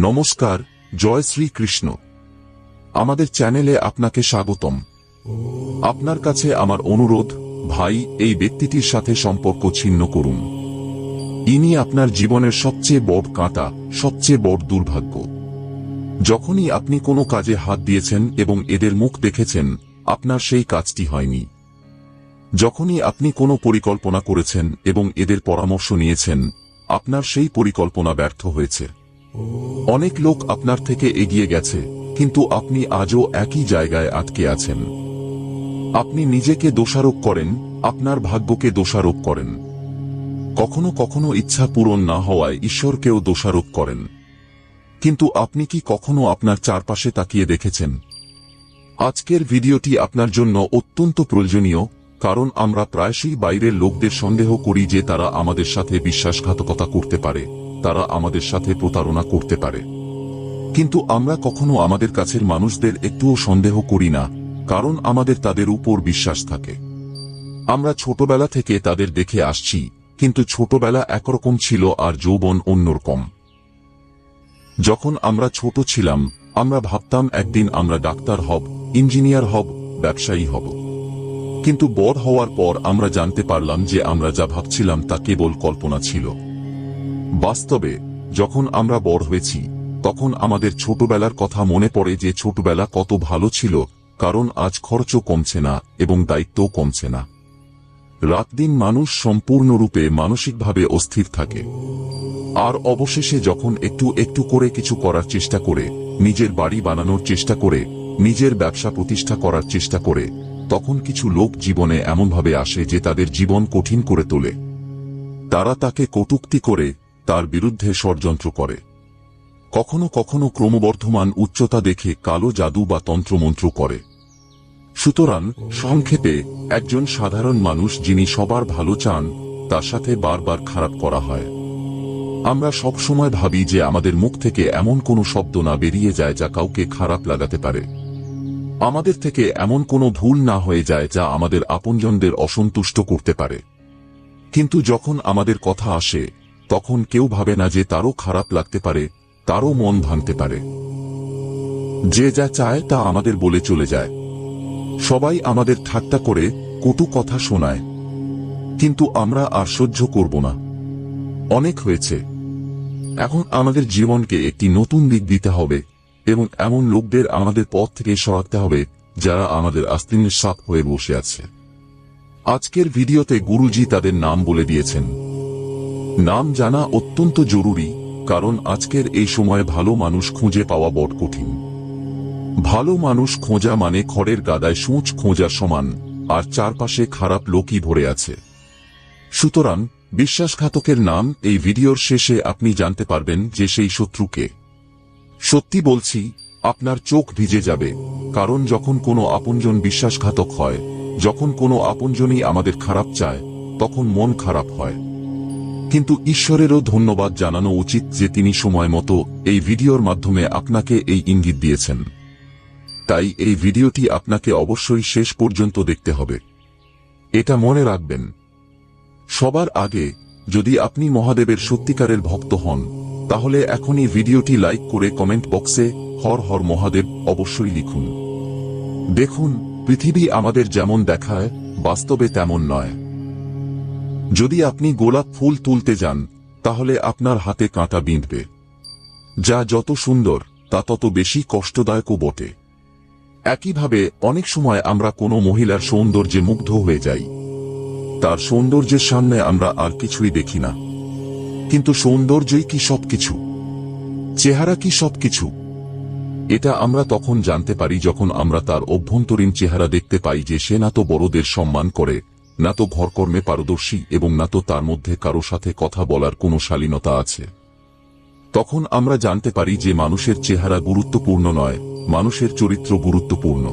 নমস্কার, জয় শ্রী কৃষ্ণ আমাদের চ্যানেলে আপনাকে স্বাগতম। আপনার কাছে আমার অনুরোধ, ভাই, এই ব্যক্তিটির সাথে সম্পর্ক ছিন্ন করুন। ইনি আপনার জীবনের সবচেয়ে বড় কাঁটা, সবচেয়ে বড় দুর্ভাগ্য। যখনই আপনি কোনো কাজে হাত দিয়েছেন এবং এদের মুখ দেখেছেন, আপনার সেই কাজটি হয়নি। যখনই আপনি কোনো পরিকল্পনা করেছেন এবং এদের পরামর্শ নিয়েছেন, আপনার সেই পরিকল্পনা ব্যর্থ হয়েছে। অনেক লোক আপনার থেকে এগিয়ে গেছে, কিন্তু আপনি আজও একই জায়গায় আটকে আছেন। আপনি নিজেকে দোষারোপ করেন, আপনার ভাগ্যকে দোষারোপ করেন। কখনো কখনো ইচ্ছা পূরণ না হওয়ায় ঈশ্বরকেও দোষারোপ করেন। কিন্তু আপনি কি কখনো আপনার চারপাশে তাকিয়ে দেখেছেন? আজকের ভিডিওটি আপনার জন্য অত্যন্ত প্রয়োজনীয়, কারণ আমরা প্রায়শই বাইরের লোকদের সন্দেহ করি যে তারা আমাদের সাথে বিশ্বাসঘাতকতা করতে পারে। তারা আমাদের সাথে প্রতারণা করতে পারে। কিন্তু আমরা কখনো আমাদের কাছের মানুষদের একটুও সন্দেহ করি না, কারণ আমাদের তাদের উপর বিশ্বাস থাকে। আমরা ছোটবেলা থেকে তাদের দেখে আসছি, কিন্তু ছোটবেলা একরকম ছিল আর যৌবন অন্যরকম। যখন আমরা ছোট ছিলাম, আমরা ভাবতাম একদিন আমরা ডাক্তার হব, ইঞ্জিনিয়ার হব, ব্যবসায়ী হব। কিন্তু বড় হওয়ার পর আমরা জানতে পারলাম যে আমরা যা ভাবছিলাম তা কেবল কল্পনা ছিল। বাস্তবে, যখন আমরা বড় হয়েছি, তখন আমাদের ছোটবেলার কথা মনে পড়ে যে ছোটবেলা কত ভালো ছিল, কারণ আজ খরচও কমছে না এবং দায়িত্বও কমছে না। রাত দিন মানুষ সম্পূর্ণরূপে মানসিকভাবে অস্থির থাকে। আর অবশেষে যখন একটু একটু করে কিছু করার চেষ্টা করে, নিজের বাড়ি বানানোর চেষ্টা করে, নিজের ব্যবসা প্রতিষ্ঠা করার চেষ্টা করে, তখন কিছু লোক জীবনে এমনভাবে আসে যে তাদের জীবন কঠিন করে তোলে। তারা তাকে কটুক্তি করে তার বিরুদ্ধে ষড়যন্ত্র করে। কখনো কখনো ক্রমবর্ধমান উচ্চতা দেখে কালো জাদু বা তন্ত্রমন্ত্র করে। সুতরাং সংক্ষেপে, একজন সাধারণ মানুষ যিনি সবার ভালো চান, তার সাথে বারবার খারাপ করা হয়। আমরা সব সময় ভাবি যে আমাদের মুখ থেকে এমন কোনো শব্দ না বেরিয়ে যায় যা কাউকে খারাপ লাগাতে পারে। আমাদের থেকে এমন কোনো ভুল না হয়ে যায় যা আমাদের আপনজনদের অসন্তুষ্ট করতে পারে। কিন্তু যখন আমাদের কথা আসে তখন কেউ ভাবে না যে তারও খারাপ লাগতে পারে, তারও মন ভাঙতে পারে। যে যা চায় তা আমাদের বলে চলে যায়। সবাই আমাদের ঠাট্টা করে, কটু কথা শোনায়। কিন্তু আমরা আর সহ্য করব না। অনেক হয়েছে। এখন আমাদের জীবনকে একটি নতুন দিক দিতে হবে এবং এমন লোকদের আমাদের পথ থেকে সরাতে হবে যারা আমাদের আস্তিনের সাপ হয়ে বসে আছে। আজকের ভিডিওতে গুরুজি তাদের নাম বলে দিয়েছেন। নাম জানা অত্যন্ত জরুরি, কারণ আজকের এই সময় ভালো মানুষ খুঁজে পাওয়া বড় কঠিন। ভালো মানুষ খোঁজা মানে খড়ের গাদায় সূচ খোঁজা সমান, আর চারপাশে খারাপ লোকই ভরে আছে। সুতরাং, বিশ্বাসঘাতকের নাম এই ভিডিওর শেষে আপনি জানতে পারবেন যে সেই শত্রুকে সত্যি বলছি, আপনার চোখ ভিজে যাবে, কারণ যখন কোনো আপনজন বিশ্বাসঘাতক হয়, যখন কোনো আপনজনই আমাদের খারাপ চায়, তখন মন খারাপ হয়। কিন্তু ঈশ্বরেরও ধন্যবাদ জানানো উচিত যে তিনি সময় মতো এই ভিডিওর মাধ্যমে আপনাকে এই ইঙ্গিত দিয়েছেন। তাই এই ভিডিওটি আপনাকে অবশ্যই শেষ পর্যন্ত দেখতে হবে। এটা মনে রাখবেন। সবার আগে, যদি আপনি মহাদেবের সত্যিকারের ভক্ত হন, তাহলে এখনই ভিডিওটি লাইক করে কমেন্ট বক্সে হর হর মহাদেব অবশ্যই লিখুন। দেখুন, পৃথিবী আমাদের যেমন দেখায়, বাস্তবে তেমন নয়। যদি আপনি গোলাপ ফুল তুলতে যান, তাহলে আপনার হাতে কাঁটা বিঁধবে। যা যত সুন্দর, তা তত বেশি কষ্টদায়কও বটে। একইভাবে, অনেক সময় আমরা কোনো মহিলার সৌন্দর্যে মুগ্ধ হয়ে যাই। তার সৌন্দর্যের সামনে আমরা আর কিছুই দেখি না। কিন্তু সৌন্দর্যই কি সবকিছু? চেহারা কি সবকিছু? এটা আমরা তখন জানতে পারি যখন আমরা তার অভ্যন্তরীণ চেহারা দেখতে পাই যে সে না তো বড়দের সম্মান করে না তো ঘরকর্মে পারদর্শী এবং না তো তার মধ্যে কারও সাথে কথা বলার কোনো শালীনতা আছে। তখন আমরা জানতে পারি যে মানুষের চেহারা গুরুত্বপূর্ণ নয়, মানুষের চরিত্র গুরুত্বপূর্ণ।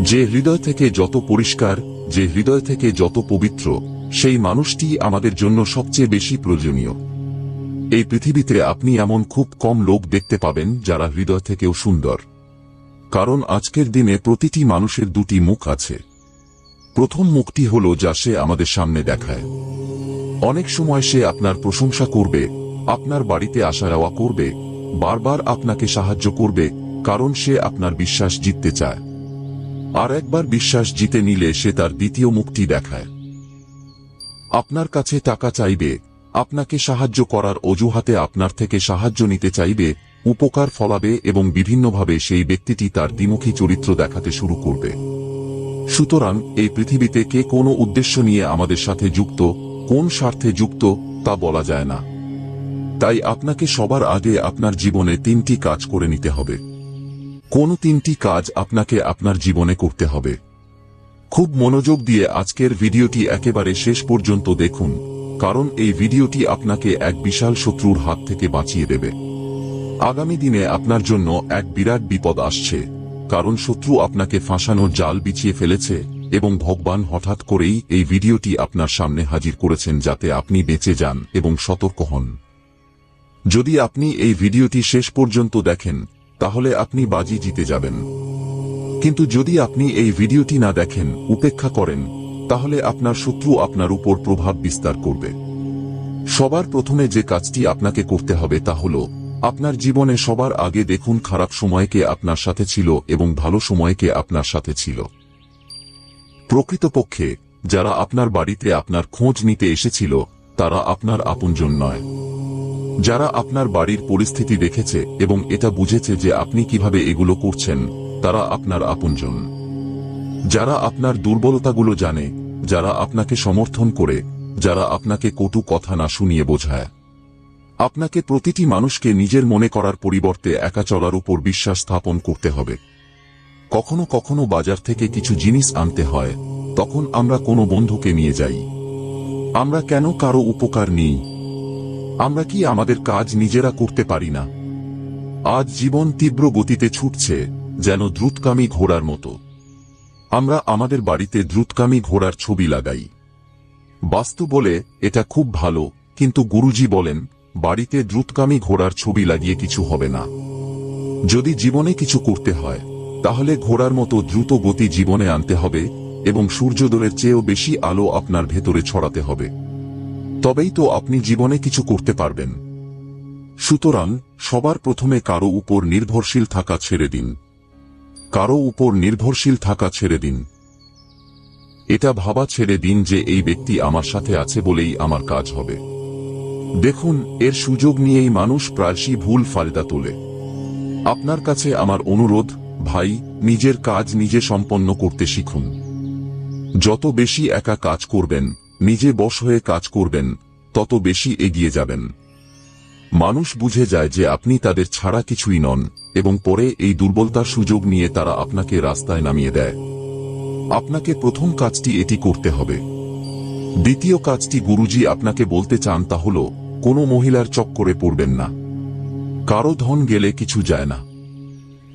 যে হৃদয় থেকে যত পরিষ্কার, যে হৃদয় থেকে যত পবিত্র, সেই মানুষটি আমাদের জন্য সবচেয়ে বেশি প্রয়োজনীয়। এই পৃথিবীতে আপনি এমন খুব কম লোক দেখতে পাবেন যারা হৃদয় থেকেও সুন্দর। কারণ আজকের দিনে প্রতিটি মানুষের দুটি মুখ আছে। প্রথম মুখটি হল যা সে আমাদের সামনে দেখায়। অনেক সময় সে আপনার প্রশংসা করবে, আপনার বাড়িতে আসা যাওয়া করবে, বারবার আপনাকে সাহায্য করবে, কারণ সে আপনার বিশ্বাস জিততে চায়। আর একবার বিশ্বাস জিতে নিলে সে তার দ্বিতীয় মুক্তি দেখায়। আপনার কাছে টাকা চাইবে, আপনাকে সাহায্য করার অজুহাতে আপনার থেকে সাহায্য নিতে চাইবে, উপকার ফলাবে এবং বিভিন্নভাবে সেই ব্যক্তিটি তার দ্বিমুখী চরিত্র দেখাতে শুরু করবে। সুতরাং এই পৃথিবীতে কে কোনো উদ্দেশ্য নিয়ে আমাদের সাথে যুক্ত, কোন স্বার্থে যুক্ত, তা বলা যায় না। তাই আপনাকে সবার আগে আপনার জীবনে তিনটি কাজ করে নিতে হবে। কোন তিনটি কাজ আপনাকে আপনার জীবনে করতে হবে। খুব মনোযোগ দিয়ে আজকের ভিডিওটি একেবারে শেষ পর্যন্ত দেখুন, কারণ এই ভিডিওটি আপনাকে এক বিশাল শত্রুর হাত থেকে বাঁচিয়ে দেবে। আগামী দিনে আপনার জন্য এক বিরাট বিপদ আসছে। কারণ শত্রু আপনাকে ফাঁসানোর জাল বিছিয়ে ফেলেছে, এবং ভগবান হঠাৎ করেই এই ভিডিওটি আপনার সামনে হাজির করেছেন যাতে আপনি বেঁচে যান এবং সতর্ক হন। যদি আপনি এই ভিডিওটি শেষ পর্যন্ত দেখেন, তাহলে আপনি বাজি জিতে যাবেন। কিন্তু যদি আপনি এই ভিডিওটি না দেখেন, উপেক্ষা করেন, তাহলে আপনার শত্রু আপনার উপর প্রভাব বিস্তার করবে। সবার প্রথমে যে কাজটি আপনাকে করতে হবে তা হল আপনার জীবনে সবার আগে দেখুন খারাপ সময়কে আপনার সাথে ছিল এবং ভালো সময়কে আপনার সাথে ছিল। প্রকৃতপক্ষে, যারা আপনার বাড়িতে আপনার খোঁজ নিতে এসেছিল, তারা আপনার আপনজন নয়। যারা আপনার বাড়ির পরিস্থিতি দেখেছে এবং এটা বুঝেছে যে আপনি কীভাবে এগুলো করছেন, তারা আপনার আপনজন। যারা আপনার দুর্বলতাগুলো জানে, যারা আপনাকে সমর্থন করে, যারা আপনাকে কটু কথা না শুনিয়ে বোঝায়। আপনাকে প্রতিটি মানুষকে নিজের মনে করার পরিবর্তে একা চলার উপর বিশ্বাস স্থাপন করতে হবে। কখনো কখনো বাজার থেকে কিছু জিনিস আনতে হয়, তখন আমরা কোনো বন্ধুকে নিয়ে যাই। আমরা কেন কারও উপকার নিই? আমরা কি আমাদের কাজ নিজেরা করতে পারি না? আজ জীবন তীব্র গতিতে ছুটছে, যেন দ্রুতকামী ঘোড়ার মতো। আমরা আমাদের বাড়িতে দ্রুতকামী ঘোড়ার ছবি লাগাই। বাস্তু বলে, এটা খুব ভালো। কিন্তু গুরুজি বলেন বাড়িতে দ্রুতকামী ঘোড়ার ছবি লাগিয়ে কিছু হবে না। যদি জীবনে কিছু করতে হয়, তাহলে ঘোড়ার মতো দ্রুত গতি জীবনে আনতে হবে এবং সূর্যোদয়ের চেয়েও বেশি আলো আপনার ভেতরে ছড়াতে হবে। তবেই তো আপনি জীবনে কিছু করতে পারবেন। সুতরাং, সবার প্রথমে কারও উপর নির্ভরশীল থাকা ছেড়ে দিন। কারও উপর নির্ভরশীল থাকা ছেড়ে দিন। এটা ভাবা ছেড়ে দিন যে এই ব্যক্তি আমার সাথে আছে বলেই আমার কাজ হবে। দেখুন, এর সুযোগ নিয়েই মানুষ প্রায়শই ভুল ফায়দা তোলে। আপনার কাছে আমার অনুরোধ, ভাই, নিজের কাজ নিজে সম্পন্ন করতে শিখুন। যত বেশি একা কাজ করবেন, নিজে বশ হয়ে কাজ করবেন, তত বেশি এগিয়ে যাবেন। মানুষ বুঝে যায় যে আপনি তাদের ছাড়া কিছুই নন, এবং পরে এই দুর্বলতার সুযোগ নিয়ে তারা আপনাকে রাস্তায় নামিয়ে দেয়। আপনাকে প্রথম কাজটি এটি করতে হবে। দ্বিতীয় কাজটি গুরুজি আপনাকে বলতে চান তা হল কোনো মহিলার চক্করে পড়বেন না। কারও ধন গেলে কিছু যায় না।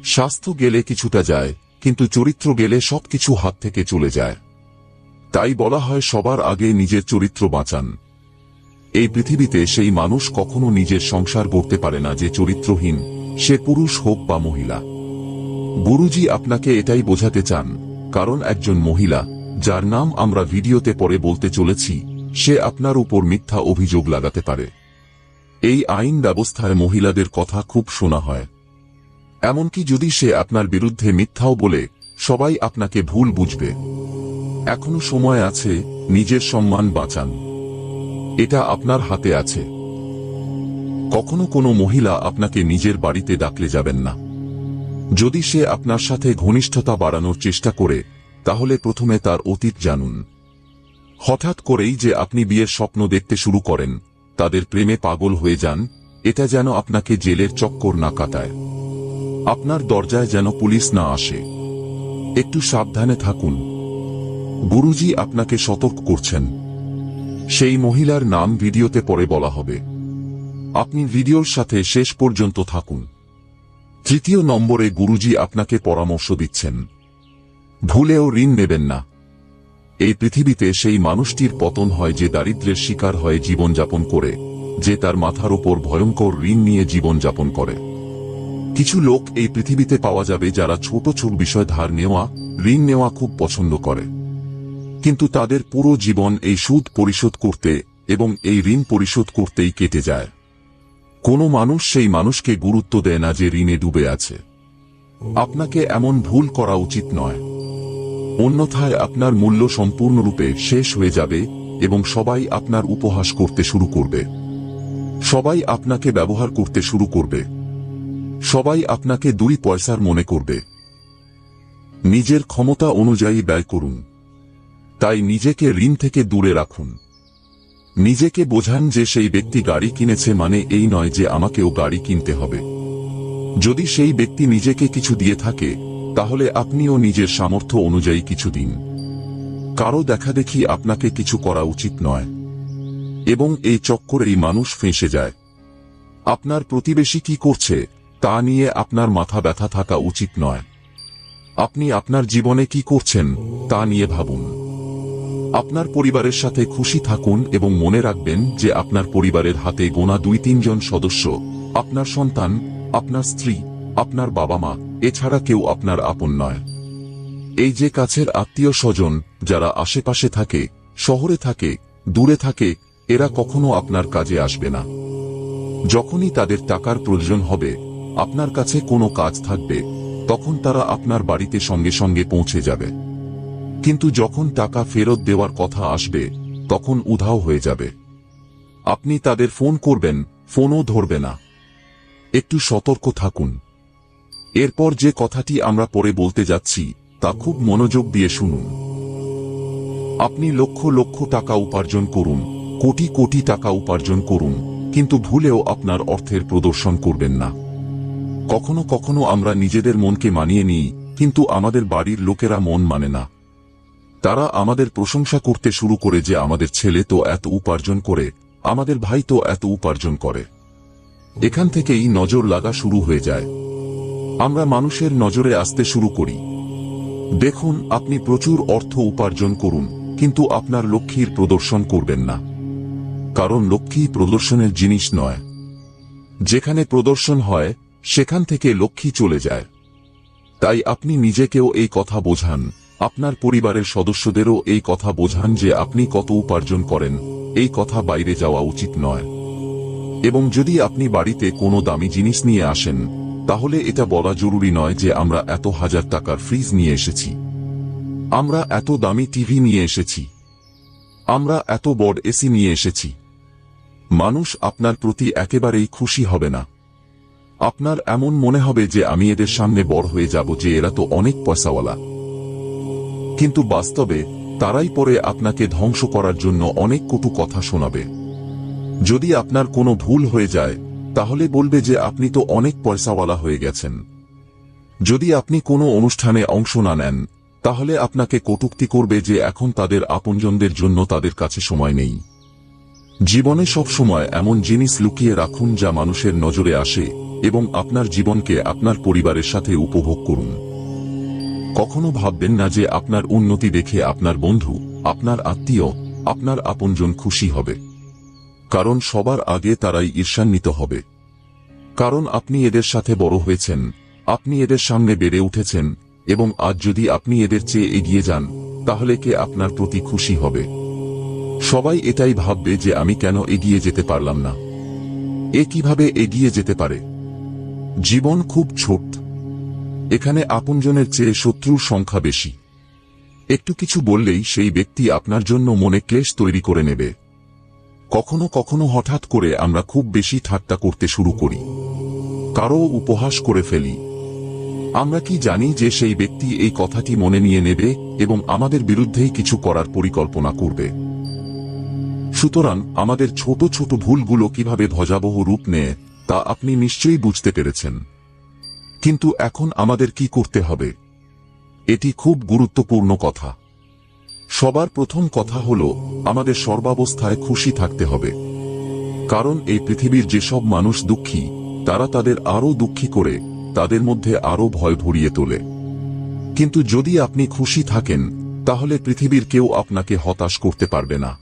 স্বাস্থ্য গেলে কিছুটা যায়, কিন্তু চরিত্র গেলে সবকিছু হাত থেকে চলে যায়। তাই বলা হয় সবার আগে নিজের চরিত্র বাঁচান। এই পৃথিবীতে সেই মানুষ কখনো নিজের সংসার গড়তে পারে না যে চরিত্রহীন, সে পুরুষ হোক বা মহিলা। গুরুজি আপনাকে এটাই বোঝাতে চান, কারণ একজন মহিলা, যার নাম আমরা ভিডিওতে পরে বলতে চলেছি, সে আপনার উপর মিথ্যা অভিযোগ লাগাতে পারে। এই আইন ব্যবস্থায় মহিলাদের কথা খুব শোনা হয়। এমনকি যদি সে আপনার বিরুদ্ধে মিথ্যাও বলে, সবাই আপনাকে ভুল বুঝবে। এখনও সময় আছে, নিজের সম্মান বাঁচান। এটা আপনার হাতে আছে। কখনো কোনো মহিলা আপনাকে নিজের বাড়িতে ডাকলে যাবেন না। যদি সে আপনার সাথে ঘনিষ্ঠতা বাড়ানোর চেষ্টা করে, তাহলে প্রথমে তার অতীত জানুন। হঠাৎ করেই যে আপনি বিয়ের স্বপ্ন দেখতে শুরু করেন তাদের প্রেমে পাগল হয়ে যান, এটা যেন আপনাকে জেলের চক্কর না কাটায়। আপনার দরজায় যেন পুলিশ না আসে। একটু সাবধানে থাকুন। গুরুজি আপনাকে সতর্ক করছেন। সেই মহিলার নাম ভিডিওতে পরে বলা হবে। আপনি ভিডিওর সাথে শেষ পর্যন্ত থাকুন। তৃতীয় নম্বরে গুরুজি আপনাকে পরামর্শ দিচ্ছেন। ভুলেও ঋণ নেবেন না। এই পৃথিবীতে সেই মানুষটির পতন হয় যে দারিদ্র্যের শিকার হয়ে জীবনযাপন করে, যে তার মাথার উপর ভয়ঙ্কর ঋণ নিয়ে জীবনযাপন করে। কিছু লোক এই পৃথিবীতে পাওয়া যাবে যারা ছোট ছোট বিষয় ধার নেওয়া, ঋণ নেওয়া খুব পছন্দ করে। কিন্তু তাদের পুরো জীবন এই সুদ পরিশোধ করতে এবং এই ঋণ পরিশোধ করতেই কেটে যায়। কোনো মানুষ সেই মানুষকে গুরুত্ব দেয় না যে ঋণে ডুবে আছে। আপনাকে এমন ভুল করা উচিত নয়। অন্যথায় আপনার মূল্য সম্পূর্ণরূপে শেষ হয়ে যাবে এবং সবাই আপনার উপহাস করতে শুরু করবে। সবাই আপনাকে ব্যবহার করতে শুরু করবে। সবাই আপনাকে দুই পয়সার মনে করবে। নিজের ক্ষমতা অনুযায়ী ব্যয় করুন। তাই নিজেকে ঋণ থেকে দূরে রাখুন। নিজেকে বোঝান যে সেই ব্যক্তি গাড়ি কিনেছে মানে এই নয় যে আমাকেও গাড়ি কিনতে হবে। যদি সেই ব্যক্তি নিজেকে কিছু দিয়ে থাকে তাহলে আপনিও নিজের সামর্থ্য অনুযায়ী কিছু দিন কারও দেখাদেখি আপনাকে কিছু করা উচিত নয়। এবং এই চক্করেই মানুষ ফেঁসে যায়। আপনার প্রতিবেশী কি করছে, তা নিয়ে আপনার মাথা ব্যথা থাকা উচিত নয়। আপনি আপনার জীবনে কি করছেন, তা নিয়ে ভাবুন। আপনার পরিবারের সাথে খুশি থাকুন এবং মনে রাখবেন যে আপনার পরিবারের হাতে গোনা দুই তিনজন সদস্য, আপনার সন্তান, আপনার স্ত্রী, আপনার বাবা মা এছাড়া কেউ আপনার আপন নয়। এই যে কাছের আত্মীয় স্বজন, যারা আশেপাশে থাকে, শহরে থাকে, দূরে থাকে, এরা কখনো আপনার কাজে আসবে না। যখনই তাদের টাকার প্রয়োজন হবে, আপনার কাছে কোনো কাজ থাকবে, তখন তারা আপনার বাড়িতে সঙ্গে সঙ্গে পৌঁছে যাবে। কিন্তু যখন টাকা ফেরত দেওয়ার কথা আসবে, তখন উধাও হয়ে যাবে। আপনি তাদের ফোন করবেন, ফোনও ধরবে না। একটু সতর্ক থাকুন। এরপর যে কথাটি আমরা পরে বলতে যাচ্ছি, তা খুব মনোযোগ দিয়ে শুনুন। আপনি লক্ষ লক্ষ টাকা উপার্জন করুন, কোটি কোটি টাকা উপার্জন করুন, কিন্তু ভুলেও আপনার অর্থের প্রদর্শন করবেন না। কখনো কখনো আমরা নিজেদের মনকে মানিয়ে নিই, কিন্তু আমাদের বাড়ির লোকেরা মন মানে না। তারা আমাদের প্রশংসা করতে শুরু করে যে আমাদের ছেলে তো এত উপার্জন করে, আমাদের ভাই তো এত উপার্জন করে। এখান থেকেই নজর লাগা শুরু হয়ে যায়। আমরা মানুষের নজরে আসতে শুরু করি। দেখুন, আপনি প্রচুর অর্থ উপার্জন করুন, কিন্তু আপনার লক্ষ্মীর প্রদর্শন করবেন না। কারণ লক্ষ্মী প্রদর্শনের জিনিস নয়। যেখানে প্রদর্শন হয়, সেখান থেকে লক্ষ্মী চলে যায়। তাই আপনি নিজেকেও এই কথা বোঝান, আপনার পরিবারের সদস্যদেরও এই কথা বোঝান যে আপনি কত উপার্জন করেন, এই কথা বাইরে যাওয়া উচিত নয়। এবং যদি আপনি বাড়িতে কোনো দামি জিনিস নিয়ে আসেন তাহলে এটা বলা জরুরি নয় যে আমরা এত হাজার টাকার ফ্রিজ নিয়ে এসেছি। আমরা এত দামি টিভি নিয়ে এসেছি। আমরা এত বড় এসি নিয়ে এসেছি। মানুষ আপনার প্রতি একেবারেই খুশি হবে না। আপনার এমন মনে হবে যে আমি এদের সামনে বড় হয়ে যাব যে এরা তো অনেক পয়সাওয়ালা। কিন্তু বাস্তবে তারাই পরে আপনাকে ধ্বংস করার জন্য অনেক কটু কথা শোনাবে। যদি আপনার কোনো ভুল হয়ে যায় তাহলে বলবে যে আপনি তো অনেক পয়সাওয়ালা হয়ে গেছেন। যদি আপনি কোনো অনুষ্ঠানে অংশ না নেন, তাহলে আপনাকে কটুক্তি করবে যে এখন তাদের আপনজনদের জন্য তাদের কাছে সময় নেই। জীবনে সব সময় এমন জিনিস লুকিয়ে রাখুন যা মানুষের নজরে আসে এবং আপনার জীবনকে আপনার পরিবারের সাথে উপভোগ করুন। কখনো ভাববেন না যে আপনার উন্নতি দেখে আপনার বন্ধু, আপনার আত্মীয়, আপনার আপনজন খুশি হবে। কারণ সবার আগে তারাই ঈর্ষান্বিত হবে। কারণ আপনি এদের সাথে বড় হয়েছেন, আপনি এদের সামনে বেড়ে উঠেছেন, এবং আজ যদি আপনি এদের চেয়ে এগিয়ে যান, তাহলে কে আপনার প্রতি খুশি হবে? সবাই এটাই ভাববে যে আমি কেন এগিয়ে যেতে পারলাম না। এ কীভাবে এগিয়ে যেতে পারে? জীবন খুব ছোট। এখানে আপনজনের চেয়ে শত্রুর সংখ্যা বেশি। একটু কিছু বললেই সেই ব্যক্তি আপনার জন্য মনে ক্লেশ তৈরি করে নেবে। কখনো কখনো হঠাৎ করে আমরা খুব বেশি ঠাট্টা করতে শুরু করি। কারও উপহাস করে ফেলি। আমরা কি জানি যে সেই ব্যক্তি এই কথাটি মনে নিয়ে নেবে এবং আমাদের বিরুদ্ধেই কিছু করার পরিকল্পনা করবে। সুতরাং আমাদের ছোট ছোট ভুলগুলো কীভাবে ভজাবহ রূপ নেয়, তা আপনি নিশ্চয়ই বুঝতে পেরেছেন। কিন্তু এখন আমাদের কি করতে হবে? এটি খুব গুরুত্বপূর্ণ কথা। সবার প্রথম কথা হল, আমাদের সর্বাবস্থায় খুশি থাকতে হবে। কারণ এই পৃথিবীর যেসব মানুষ দুঃখী, তারা তাদের আরও দুঃখী করে, তাদের মধ্যে আরও ভয় ভরিয়ে তোলে। কিন্তু যদি আপনি খুশি থাকেন, তাহলে পৃথিবীর কেউ আপনাকে হতাশ করতে পারবে না।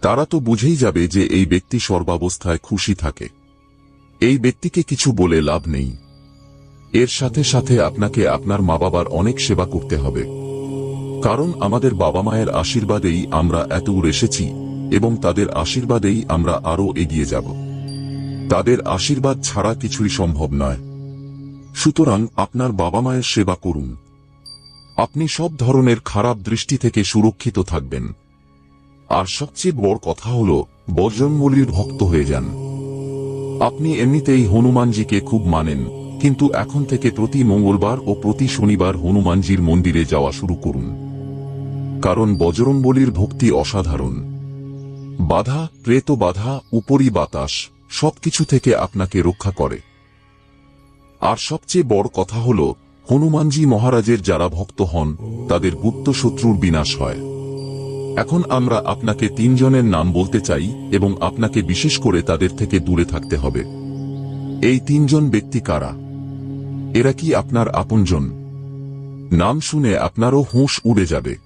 তারা তো বুঝেই যাবে যে এই ব্যক্তি সর্বাবস্থায় খুশি থাকে। এই ব্যক্তিকে কিছু বলে লাভ নেই। এর সাথে সাথে আপনাকে আপনার মা বাবার অনেক সেবা করতে হবে। কারণ আমাদের বাবা মায়ের আশীর্বাদেই আমরা এত এসেছি, এবং তাদের আশীর্বাদেই আমরা আরও এগিয়ে যাব। তাদের আশীর্বাদ ছাড়া কিছুই সম্ভব নয়। সুতরাং আপনার বাবা মায়ের সেবা করুন। আপনি সব ধরনের খারাপ দৃষ্টি থেকে সুরক্ষিত থাকবেন। আর সবচেয়ে বড় কথা হল বজরঙ্গলির ভক্ত হয়ে যান। আপনি এমনিতেই হনুমানজিকে খুব মানেন, কিন্তু এখন থেকে প্রতি মঙ্গলবার ও প্রতি শনিবার হনুমানজির মন্দিরে যাওয়া শুরু করুন। কারণ বজরঙ্গলির ভক্তি অসাধারণ। বাধা, প্রেত বাধা, উপরি বাতাস, সবকিছু থেকে আপনাকে রক্ষা করে। আর সবচেয়ে বড় কথা হল, হনুমানজি মহারাজের যারা ভক্ত হন, তাদের গুপ্ত শত্রুর বিনাশ হয়। এখন আমরা আপনাকে তিনজনের নাম বলতে চাই এবং আপনাকে বিশেষ করে তাদের থেকে দূরে থাকতে হবে। এই তিনজন ব্যক্তি কারা? এরা কি আপনার আপনজন? নাম শুনে আপনারও হুঁশ উড়ে যাবে।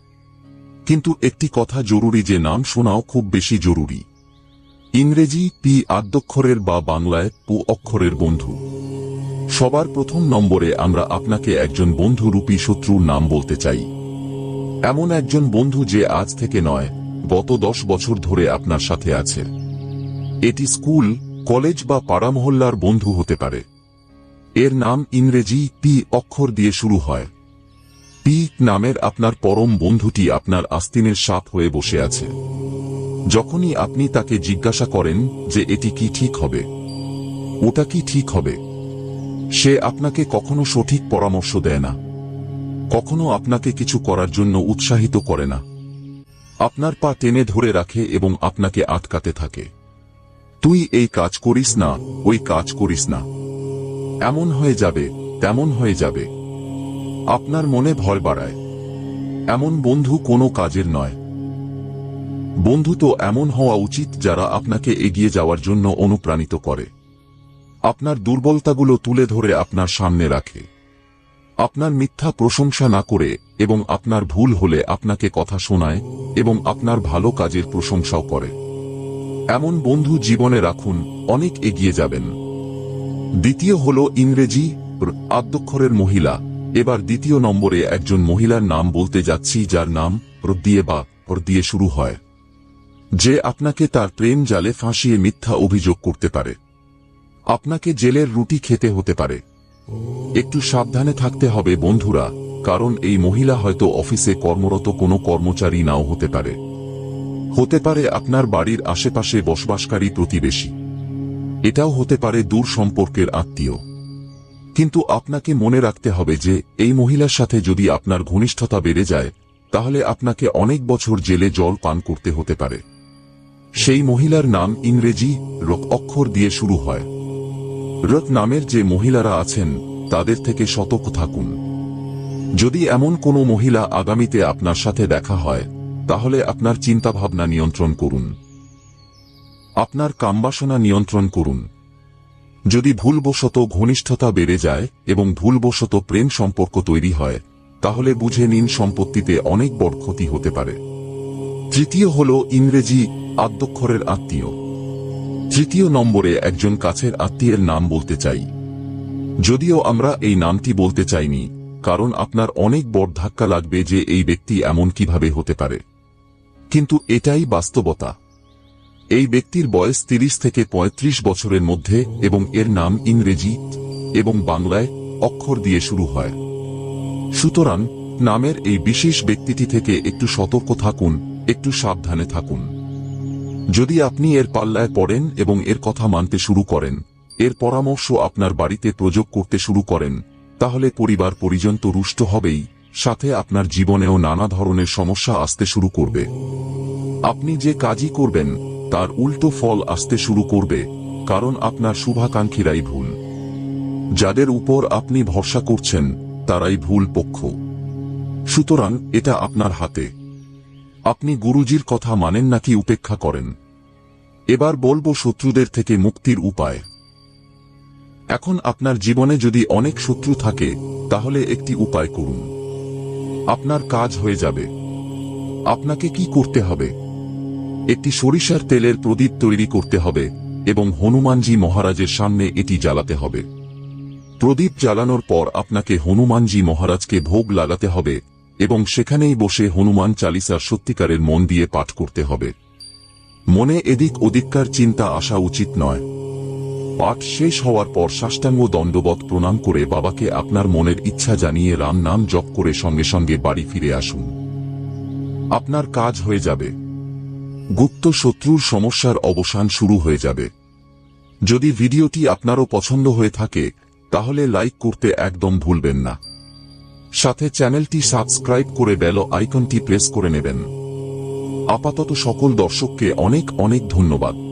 কিন্তু একটি কথা জরুরি যে নাম শোনাও খুব বেশি জরুরি। ইংরেজি পি আদ্যক্ষরের বা বাংলায় পু অক্ষরের বন্ধু। সবার প্রথম নম্বরে আমরা আপনাকে একজন বন্ধু রূপী শত্রুর নাম বলতে চাই। এমন একজন বন্ধু যে আজ থেকে নয়, গত দশ বছর ধরে আপনার সাথে আছে। এটি স্কুল, কলেজ বা পাড়া মহল্লার বন্ধু হতে পারে। এর নাম ইংরেজি পি অক্ষর দিয়ে শুরু হয়। পি নামের আপনার পরম বন্ধুটি আপনার আস্তিনের সাপ হয়ে বসে আছে। যখনই আপনি তাকে জিজ্ঞাসা করেন যে এটি কি ঠিক হবে, ওটা কি ঠিক হবে, সে আপনাকে কখনো সঠিক পরামর্শ দেয় না। কখনো আপনাকে কিছু করার জন্য উৎসাহিত করে না। আপনার পা টেনে ধরে রাখে এবং আপনাকে আটকাতে থাকে। তুই এই কাজ করিস না, ওই কাজ করিস না। এমন হয়ে যাবে, তেমন হয়ে যাবে। আপনার মনে ভয় বাড়ায়। এমন বন্ধু কোনো কাজের নয়। বন্ধু তো এমন হওয়া উচিত যারা আপনাকে এগিয়ে যাওয়ার জন্য অনুপ্রাণিত করে। আপনার দুর্বলতাগুলো তুলে ধরে আপনার সামনে রাখে। আপনার মিথ্যা প্রশংসা না করে এবং আপনার ভুল হলে আপনাকে কথা শোনায় এবং আপনার ভালো কাজের প্রশংসাও করে। এমন বন্ধু জীবনে রাখুন, অনেক এগিয়ে যাবেন। দ্বিতীয় হল ইংরেজি আদ্যক্ষরের মহিলা। এবার দ্বিতীয় নম্বরে একজন মহিলার নাম বলতে যাচ্ছি যার নাম দিয়ে বা দিয়ে শুরু হয়। যে আপনাকে তার প্রেম জালে ফাঁসিয়ে মিথ্যা অভিযোগ করতে পারে। আপনাকে জেলের রুটি খেতে হতে পারে। একটু সাবধানে থাকতে হবে বন্ধুরা, কারণ এই মহিলা হয়তো অফিসে কর্মরত কোনো কর্মচারী নাও হতে পারে। হতে পারে আপনার বাড়ির আশেপাশে বসবাসকারী প্রতিবেশী। এটাও হতে পারে দূর সম্পর্কের আত্মীয়। কিন্তু আপনাকে মনে রাখতে হবে যে, এই মহিলার সাথে যদি আপনার ঘনিষ্ঠতা বেড়ে যায়, তাহলে আপনাকে অনেক বছর জেলে জল পান করতে হতে পারে। সেই মহিলার নাম ইংরেজি রক অক্ষর দিয়ে শুরু হয়। রক নামের যে মহিলারা আছেন, তাদের থেকে সতর্ক থাকুন। যদি এমন কোনো মহিলা আগামীতে আপনার সাথে দেখা হয়, তাহলে আপনার চিন্তাভাবনা নিয়ন্ত্রণ করুন। আপনার কামবাসনা নিয়ন্ত্রণ করুন। যদি ভুলবশত ঘনিষ্ঠতা বেড়ে যায় এবং ভুলবশত প্রেম সম্পর্ক তৈরি হয়, তাহলে বুঝে নিন সম্পত্তিতে অনেক বড় ক্ষতি হতে পারে। তৃতীয় হল ইংরেজি আদ্যক্ষরের আত্মীয়। তৃতীয় নম্বরে একজন কাছের আত্মীয়ের নাম বলতে চাই। যদিও আমরা এই নামটি বলতে চাইনি, কারণ আপনার অনেক বড় ধাক্কা লাগবে যে এই ব্যক্তি এমন কীভাবে হতে পারে। কিন্তু এটাই বাস্তবতা। এই ব্যক্তির বয়স তিরিশ থেকে ৩৫ বছরের মধ্যে এবং এর নাম ইংরেজি এবং বাংলায় অক্ষর দিয়ে শুরু হয়। সুতরাং, নামের এই বিশেষ ব্যক্তিটি থেকে একটু সতর্ক থাকুন, একটু সাবধানে থাকুন। যদি আপনি এর পাল্লায় পড়েন এবং এর কথা মানতে শুরু করেন, এর পরামর্শ আপনার বাড়িতে প্রযোগ করতে শুরু করেন, তাহলে পরিবার পরিজন তো রুষ্ট হবেই, সাথে আপনার জীবনেও নানা ধরনের সমস্যা আসতে শুরু করবে। আপনি যে কাজই করবেন তার উল্টো ফল আসতে শুরু করবে, কারণ আপনার শুভাকাঙ্ক্ষীরাই ভুল। যাদের উপর আপনি ভরসা করছেন, তারাই ভুল পক্ষ। সুতরাং এটা আপনার হাতে। আপনি গুরুজির কথা মানেন নাকি উপেক্ষা করেন? এবার বলব শত্রুদের থেকে মুক্তির উপায়। এখন আপনার জীবনে যদি অনেক শত্রু থাকে, তাহলে একটি উপায় করুন। আপনার কাজ হয়ে যাবে। আপনাকে কি করতে হবে? একটি সরিষার তেলের প্রদীপ তৈরি করতে হবে এবং হনুমানজি মহারাজের সামনে এটি জ্বালাতে হবে। প্রদীপ জ্বালানোর পর আপনাকে হনুমানজি মহারাজকে ভোগ লাগাতে হবে এবং সেখানেই বসে হনুমান চালিসার সত্যিকারের মন দিয়ে পাঠ করতে হবে। মনে এদিক ওদিককার চিন্তা আসা উচিত নয়। পাঠ শেষ হওয়ার পর সাষ্টাঙ্গ দণ্ডবত প্রণাম করে বাবাকে আপনার মনের ইচ্ছা জানিয়ে রাম নাম জপ করে সঙ্গে সঙ্গে বাড়ি ফিরে আসুন। আপনার কাজ হয়ে যাবে। গুপ্ত শত্রুর সমস্যার অবসান শুরু হয়ে যাবে। যদি ভিডিওটি আপনারও পছন্দ হয়ে থাকে, তাহলে লাইক করতে একদম ভুলবেন না। সাথে চ্যানেলটি সাবস্ক্রাইব করে বেল আইকনটি প্রেস করে নেবেন। আপাতত সকল দর্শককে অনেক অনেক ধন্যবাদ।